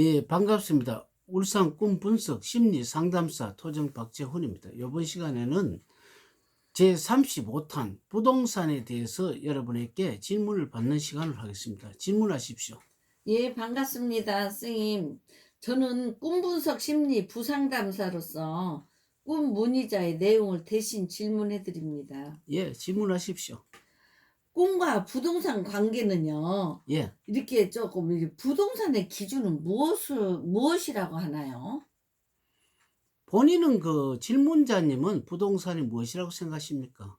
예, 반갑습니다. 울산 꿈 분석 심리 상담사 토정 박재훈입니다. 이번 시간에는 제 35탄 부동산에 대해서 여러분에게 질문을 받는 시간을 하겠습니다. 질문하십시오. 예, 반갑습니다, 스님. 저는 꿈 분석 심리 부상담사로서 꿈 문의자의 내용을 대신 질문해 드립니다. 예, 질문하십시오. 꿈과 부동산 관계는요, 예, 이렇게 조금 이렇게 부동산의 기준은 무엇을, 무엇이라고 하나요? 본인은 그 질문자님은 부동산이 무엇이라고 생각하십니까?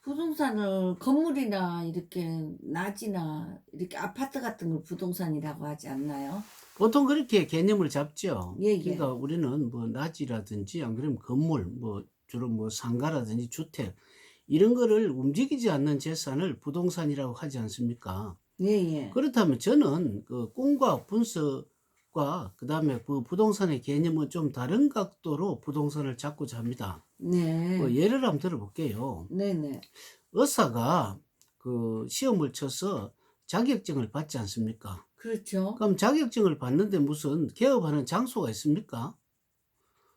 부동산을 건물이나 이렇게 낮이나 이렇게 아파트 같은 걸 부동산이라고 하지 않나요? 보통 그렇게 개념을 잡죠. 예, 예. 그러니까 우리는 뭐 낮이라든지 안 그러면 건물, 뭐 주로 뭐 상가라든지 주택 이런 거를 움직이지 않는 재산을 부동산이라고 하지 않습니까? 예, 예. 그렇다면 저는 그 꿈과 분석과 그다음에 그 부동산의 개념은 좀 다른 각도로 부동산을 잡고자 합니다. 네. 뭐 예를 한번 들어볼게요. 네 네. 의사가 그 시험을 쳐서 자격증을 받지 않습니까? 그렇죠. 그럼 자격증을 받는데 무슨 개업하는 장소가 있습니까?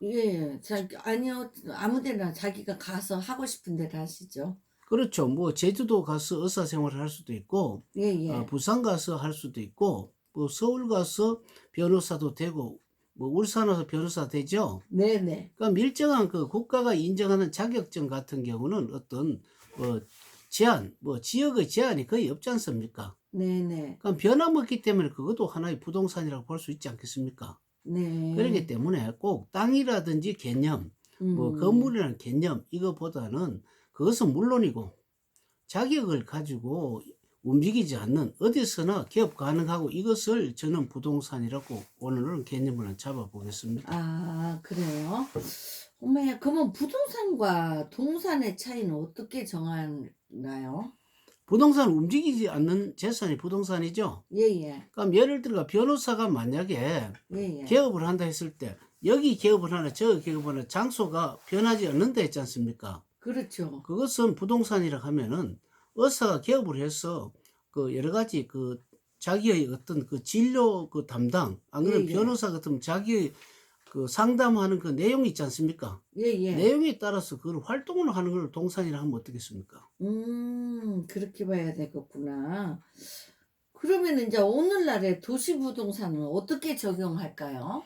예, 자, 아니요. 아무 데나 자기가 가서 하고 싶은 데를 하시죠. 그렇죠. 뭐 제주도 가서 의사 생활을 할 수도 있고, 예, 예. 어, 부산 가서 할 수도 있고, 뭐 서울 가서 변호사도 되고, 뭐 울산 와서 변호사 되죠. 네 네. 그럼 일정한 그 국가가 인정하는 자격증 같은 경우는 어떤 뭐 제한, 뭐 지역의 제한이 거의 없지 않습니까? 네 네. 그럼 변함없기 때문에 그것도 하나의 부동산이라고 볼 수 있지 않겠습니까? 네. 그렇기 때문에 꼭 땅이라든지 개념, 뭐 음. 건물이라는 개념 이거보다는 그것은 물론이고 자격을 가지고 움직이지 않는 어디서나 기업 가능하고 이것을 저는 부동산이라고 오늘은 개념을 잡아보겠습니다. 아, 그래요? 어머야, 그러면 부동산과 동산의 차이는 어떻게 정하나요? 부동산 움직이지 않는 재산이 부동산이죠. 예, 예. 그럼 예를 들어 변호사가 만약에 예, 예. 개업을 한다 했을 때 여기 개업을 하나 저기 개업을 하나 장소가 변하지 않는다 했지 않습니까? 그렇죠. 그것은 부동산이라 하면은 의사가 개업을 해서 그 여러 가지 그 자기의 어떤 그 진료 그 담당 안 그러면 예, 예. 변호사 같으면 자기 그 상담하는 그 내용이 있지 않습니까? 예, 예. 내용에 따라서 그걸 활동을 하는 걸 동산이라 하면 어떻겠습니까? 음, 그렇게 봐야 되겠구나. 그러면 이제 오늘날의 도시 부동산은 어떻게 적용할까요?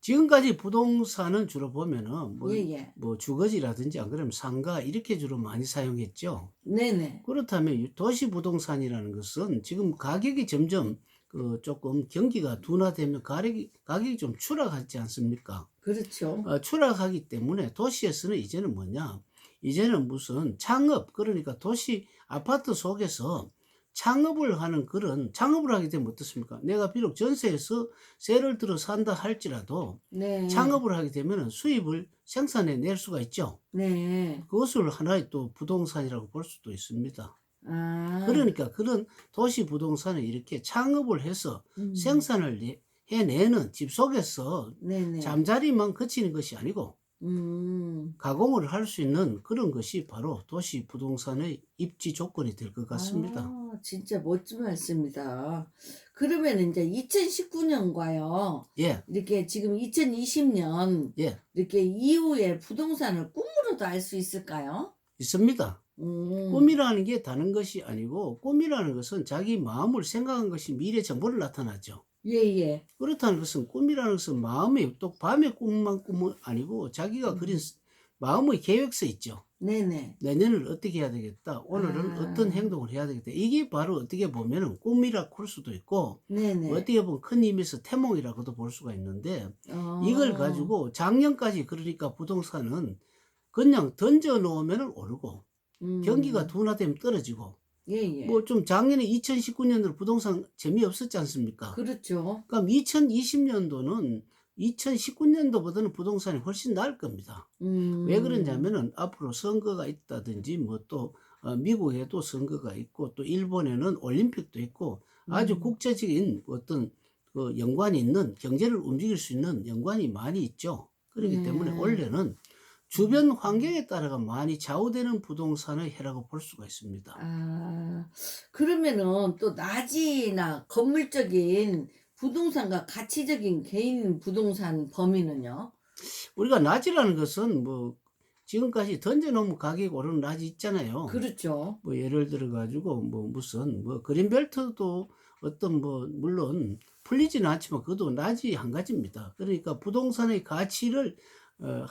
지금까지 부동산은 주로 보면은 뭐, 예, 예. 뭐 주거지라든지 안 그러면 상가 이렇게 주로 많이 사용했죠. 네네. 그렇다면 이 도시 부동산이라는 것은 지금 가격이 점점 그 조금 경기가 둔화되면 가격이, 가격이 좀 추락하지 않습니까? 그렇죠. 어, 추락하기 때문에 도시에서는 이제는 뭐냐? 이제는 무슨 창업, 그러니까 도시 아파트 속에서 창업을 하는 그런 창업을 하게 되면 어떻습니까? 내가 비록 전세에서 세를 들어 산다 할지라도 네. 창업을 하게 되면 수입을 생산해 낼 수가 있죠. 네. 그것을 하나의 또 부동산이라고 볼 수도 있습니다. 아. 그러니까 그런 도시 부동산을 이렇게 창업을 해서 음. 생산을 내- 해내는 집 속에서 네네. 잠자리만 그치는 것이 아니고 음. 가공을 할 수 있는 그런 것이 바로 도시 부동산의 입지 조건이 될 것 같습니다. 아, 진짜 멋진 말씀이다. 그러면 이제 2019년과요. 예, 이렇게 지금 2020년 예, 이렇게 이후에 부동산을 꿈으로도 알 수 있을까요? 있습니다. 음. 꿈이라는 게 다른 것이 아니고 꿈이라는 것은 자기 마음을 생각한 것이 미래 정보를 나타나죠. 예, 예. 그렇다는 것은 꿈이라는 것은 마음의 또 밤의 꿈만 꿈은 아니고 자기가 음. 그린 마음의 계획서 있죠. 네네. 내년을 어떻게 해야 되겠다. 오늘은 아. 어떤 행동을 해야 되겠다. 이게 바로 어떻게 보면은 꿈이라고 볼 수도 있고 네네. 어떻게 보면 큰 의미에서 태몽이라고도 볼 수가 있는데 어. 이걸 가지고 작년까지 그러니까 부동산은 그냥 던져 놓으면 오르고 음. 경기가 둔화되면 떨어지고 예, 예. 뭐 좀 작년에 2019년도로 부동산 재미없었지 않습니까? 그렇죠. 그럼 2020년도는 2019년도보다는 부동산이 훨씬 나을 겁니다. 음. 왜 그러냐면은 앞으로 선거가 있다든지 뭐 또 미국에도 선거가 있고 또 일본에는 올림픽도 있고 아주 음. 국제적인 어떤 그 연관이 있는 경제를 움직일 수 있는 연관이 많이 있죠. 그렇기 네. 때문에 원래는 주변 환경에 따라가 많이 좌우되는 부동산의 해라고 볼 수가 있습니다. 아, 그러면은 또 낮이나 건물적인 부동산과 가치적인 개인 부동산 범위는요? 우리가 낮이라는 것은 뭐 지금까지 던져놓으면 가격이 오르는 낮이 있잖아요. 그렇죠. 뭐 예를 들어 가지고 뭐 무슨 뭐 그린벨트도 어떤 뭐 물론 풀리지는 않지만 그것도 낮이 한 가지입니다. 그러니까 부동산의 가치를 어,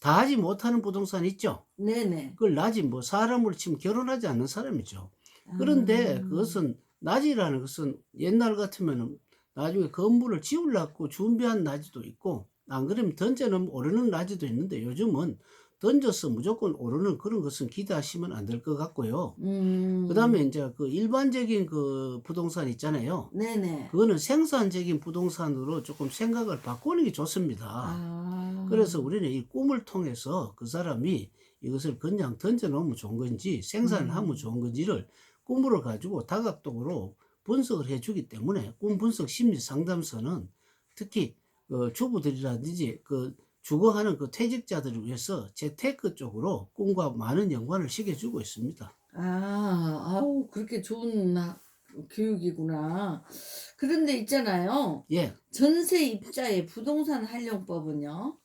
다 하지 못하는 부동산 있죠. 네네. 그걸 낮이 뭐 사람으로 치면 결혼하지 않는 사람이죠. 그런데 아, 그것은 낮이라는 것은 옛날 같으면은 나중에 건물을 지으려고 준비한 낮이도 있고 안 그러면 던져놓으면 오르는 낮이도 있는데 요즘은 던져서 무조건 오르는 그런 것은 기대하시면 안 될 것 같고요. 음, 그다음에 이제 그 일반적인 그 부동산 있잖아요. 네네. 그거는 생산적인 부동산으로 조금 생각을 바꾸는 게 좋습니다. 아, 그래서 우리는 이 꿈을 통해서 그 사람이 이것을 그냥 던져놓으면 좋은 건지 생산을 음. 하면 좋은 건지를 꿈으로 가지고 다각도로 분석을 해주기 때문에 꿈 분석 심리 상담소는 특히 그 주부들이라든지 그 주거하는 그 퇴직자들을 위해서 재테크 쪽으로 꿈과 많은 연관을 시켜주고 있습니다. 아, 아우, 그렇게 좋은 나- 교육이구나. 그런데 있잖아요. 예. 전세 입자의 부동산 활용법은요?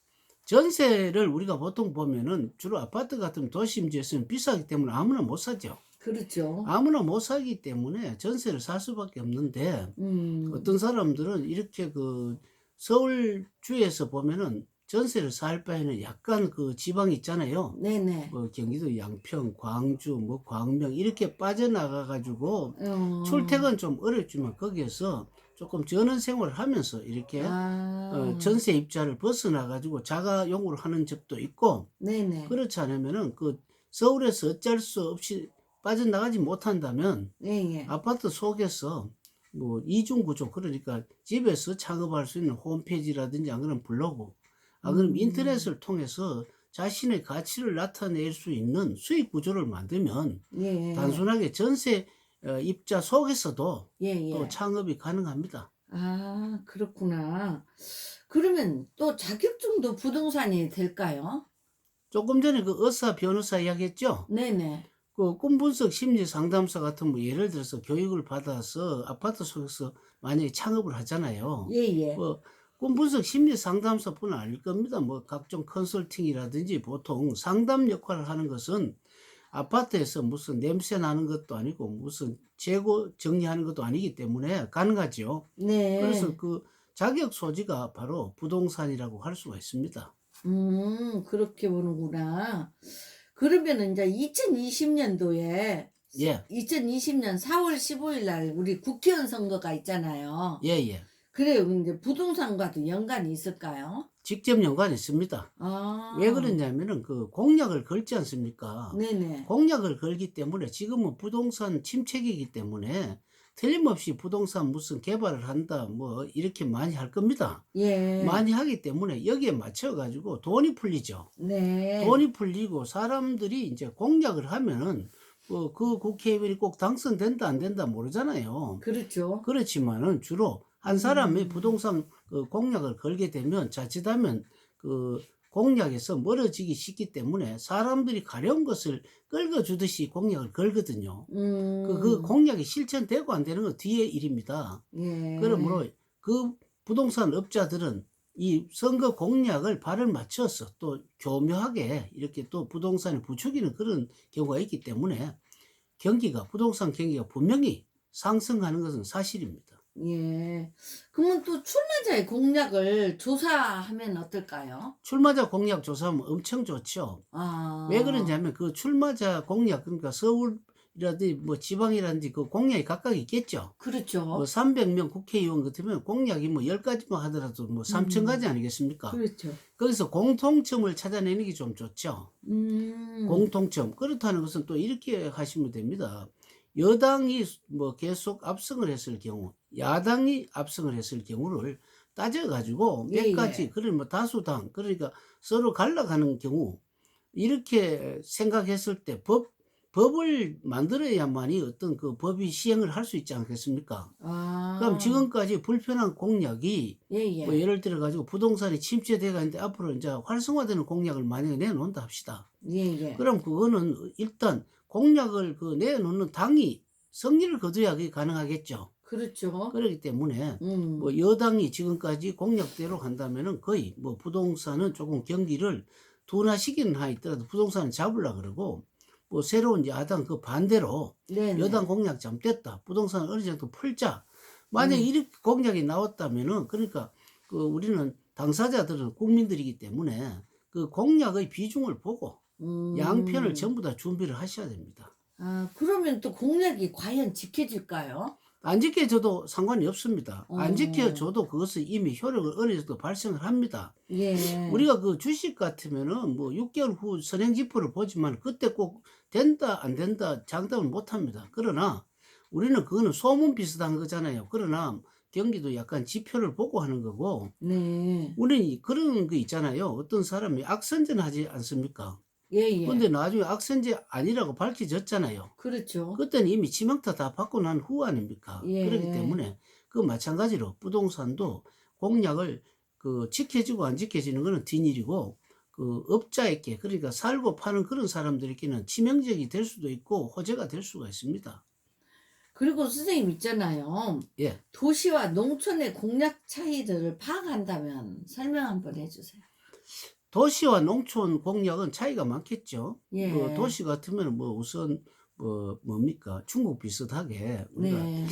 전세를 우리가 보통 보면은 주로 아파트 같은 도심지에서는 비싸기 때문에 아무나 못 사죠. 그렇죠. 아무나 못 사기 때문에 전세를 살 수밖에 없는데 음, 어떤 사람들은 이렇게 그 서울 주에서 보면은 전세를 살 바에는 약간 그 지방 있잖아요. 네네. 뭐 경기도 양평, 광주, 뭐 광명 이렇게 빠져나가 가지고 어, 출퇴근 좀 어렵지만 거기에서 조금 전원 생활을 하면서 이렇게 아, 어, 전세 입자를 벗어나 가지고 자가용으로 하는 집도 있고 네네. 그렇지 않으면은 그 서울에서 어쩔 수 없이 빠져나가지 못한다면 예, 예. 아파트 속에서 뭐 이중 구조 그러니까 집에서 창업할 수 있는 홈페이지라든지 안 그러면 블로그 안 그러면 음. 인터넷을 통해서 자신의 가치를 나타낼 수 있는 수익 구조를 만들면 예, 단순하게 전세 어, 입자 속에서도 예, 예. 또 창업이 가능합니다. 아, 그렇구나. 그러면 또 자격증도 부동산이 될까요? 조금 전에 그 의사 변호사 이야기했죠. 네네. 그 꿈분석 심리 상담사 같은 뭐 예를 들어서 교육을 받아서 아파트 속에서 만약에 창업을 하잖아요. 예, 예. 뭐 꿈 분석 심리 상담사뿐 아닐 겁니다. 뭐 각종 컨설팅이라든지 보통 상담 역할을 하는 것은 아파트에서 무슨 냄새 나는 것도 아니고 무슨 재고 정리하는 것도 아니기 때문에 가능하죠. 네. 그래서 그 자격 소지가 바로 부동산이라고 할 수가 있습니다. 음, 그렇게 보는구나. 그러면은 이제 2020년도에 예, 2020년 4월 15일 날 우리 국회의원 선거가 있잖아요. 예, 예. 그래요. 이제 부동산과도 연관이 있을까요? 직접 연관이 있습니다. 아. 왜 그러냐면은 그 공약을 걸지 않습니까? 네네. 공약을 걸기 때문에 지금은 부동산 침체기이기 때문에 틀림없이 부동산 무슨 개발을 한다 뭐 이렇게 많이 할 겁니다. 예. 많이 하기 때문에 여기에 맞춰 가지고 돈이 풀리죠. 네. 돈이 풀리고 사람들이 이제 공약을 하면은 뭐그 국회의원이 꼭 당선된다 안 된다 모르잖아요. 그렇죠. 그렇지만은 주로 한 사람이 음. 부동산 그 공약을 걸게 되면 자칫하면 그 공약에서 멀어지기 쉽기 때문에 사람들이 가려운 것을 끌어주듯이 공약을 걸거든요. 음. 그, 그 공약이 실천되고 안 되는 건 뒤의 일입니다. 예. 그러므로 그 부동산 업자들은 이 선거 공약을 발을 맞춰서 또 교묘하게 이렇게 또 부동산을 부추기는 그런 경우가 있기 때문에 경기가 부동산 경기가 분명히 상승하는 것은 사실입니다. 예. 그러면 또 출마자의 공약을 조사하면 어떨까요? 출마자 공약 조사하면 엄청 좋죠. 아. 왜 그러냐면 그 출마자 공약 그러니까 서울 이라든지 뭐 지방이라든지 그 공약이 각각 있겠죠. 그렇죠. 뭐 300명 국회의원 같으면 공약이 뭐 10가지만 하더라도 뭐 3,000가지 아니겠습니까? 그렇죠. 거기서 공통점을 찾아내는 게 좀 좋죠. 음. 공통점. 그렇다는 것은 또 이렇게 하시면 됩니다. 여당이 뭐 계속 압승을 했을 경우, 야당이 압승을 했을 경우를 따져가지고 몇 예, 예. 가지, 그런 뭐 다수당, 그러니까 서로 갈라가는 경우, 이렇게 생각했을 때 법, 법을 만들어야만이 어떤 그 법이 시행을 할 수 있지 않겠습니까? 아. 그럼 지금까지 불편한 공약이 예, 예. 뭐 예를 들어 가지고 부동산이 침체돼 가는데 앞으로 이제 활성화되는 공약을 만약에 내놓는다 합시다. 예, 예. 그럼 그거는 일단 공약을 그 내놓는 당이 성리를 거둬야 그게 가능하겠죠. 그렇죠. 그렇기 때문에 음. 뭐 여당이 지금까지 공약대로 간다면은 거의 뭐 부동산은 조금 경기를 둔화시키는 한 있더라도 부동산을 잡으려 그러고 뭐 새로운 야당 그 반대로 네. 여당 공약 잘못됐다. 부동산 어느 정도 풀자. 만약 음. 이렇게 공약이 나왔다면은 그러니까 그 우리는 당사자들은 국민들이기 때문에 그 공약의 비중을 보고 음. 양편을 전부 다 준비를 하셔야 됩니다. 아, 그러면 또 공약이 과연 지켜질까요? 안 지켜져도 상관이 없습니다. 안 어. 지켜져도 그것은 이미 효력을 어느 정도 발생을 합니다. 예. 우리가 그 주식 같으면은 뭐 6개월 후 선행 지표를 보지만 그때 꼭 된다 안 된다 장담을 못 합니다. 그러나 우리는 그거는 소문 비슷한 거잖아요. 그러나 경기도 약간 지표를 보고 하는 거고 네. 우리는 그런 거 있잖아요. 어떤 사람이 악선전 하지 않습니까? 예, 예. 근데 나중에 악선제 아니라고 밝혀졌잖아요. 그렇죠. 그때는 이미 지명타 다 받고 난 후 아닙니까? 예. 그렇기 때문에 그 마찬가지로 부동산도 공약을 그 지켜지고 안 지켜지는 거는 뒷일이고 그 업자에게 그러니까 살고 파는 그런 사람들에게는 치명적이 될 수도 있고 호재가 될 수가 있습니다. 그리고 선생님 있잖아요. 예. 도시와 농촌의 공약 차이들을 파악한다면 설명 한번 해주세요. 도시와 농촌 공약은 차이가 많겠죠. 예. 그 도시 같으면 뭐 우선 뭐 뭡니까 중국 비슷하게 우리가 네.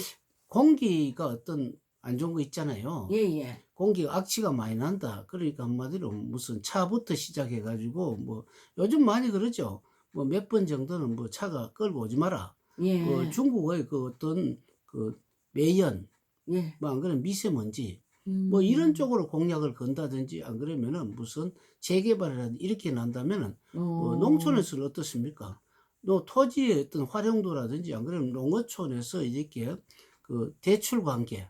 공기가 어떤 안 좋은 거 있잖아요. 예, 예. 공기가 악취가 많이 난다. 그러니까 한마디로 무슨 차부터 시작해가지고 뭐 요즘 많이 그러죠. 뭐 몇 번 정도는 뭐 차가 끌고 오지 마라. 예. 그 중국의 그 어떤 그 매연, 예. 뭐안 그러면 미세먼지, 뭐 음. 이런 쪽으로 공약을 건다든지 안 그러면은 무슨 재개발이라든지 이렇게 난다면은 뭐 어. 농촌에서는 어떻습니까? 또 토지의 어떤 활용도라든지 안 그러면 농어촌에서 이렇게 그 대출 관계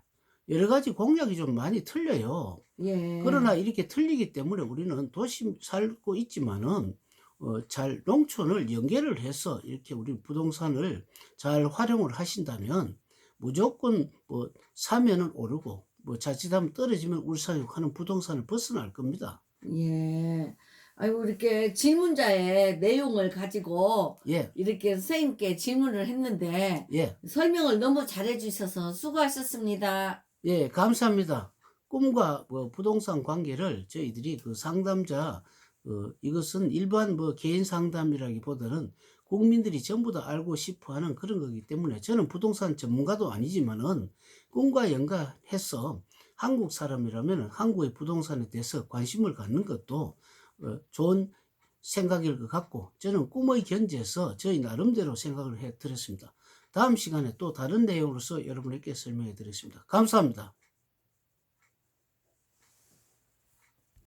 여러 가지 공약이 좀 많이 틀려요. 예. 그러나 이렇게 틀리기 때문에 우리는 도시 살고 있지만은 어, 잘 농촌을 연계를 해서 이렇게 우리 부동산을 잘 활용을 하신다면 무조건 뭐 사면은 오르고 뭐 자칫하면 떨어지면 울상육하는 부동산을 벗어날 겁니다. 예. 아이고 이렇게 질문자의 내용을 가지고 예, 이렇게 선생님께 질문을 했는데 예, 설명을 너무 잘해 주셔서 수고하셨습니다. 예, 감사합니다. 꿈과 뭐 부동산 관계를 저희들이 그 상담자 어, 이것은 일반 뭐 개인 상담이라기보다는 국민들이 전부 다 알고 싶어 하는 그런 거기 때문에 저는 부동산 전문가도 아니지만은 꿈과 연관해서 한국 사람이라면 한국의 부동산에 대해서 관심을 갖는 것도 어, 좋은 생각일 것 같고 저는 꿈의 견지에서 저희 나름대로 생각을 해 드렸습니다. 다음 시간에 또 다른 내용으로서 여러분에게 설명해 드리겠습니다. 감사합니다.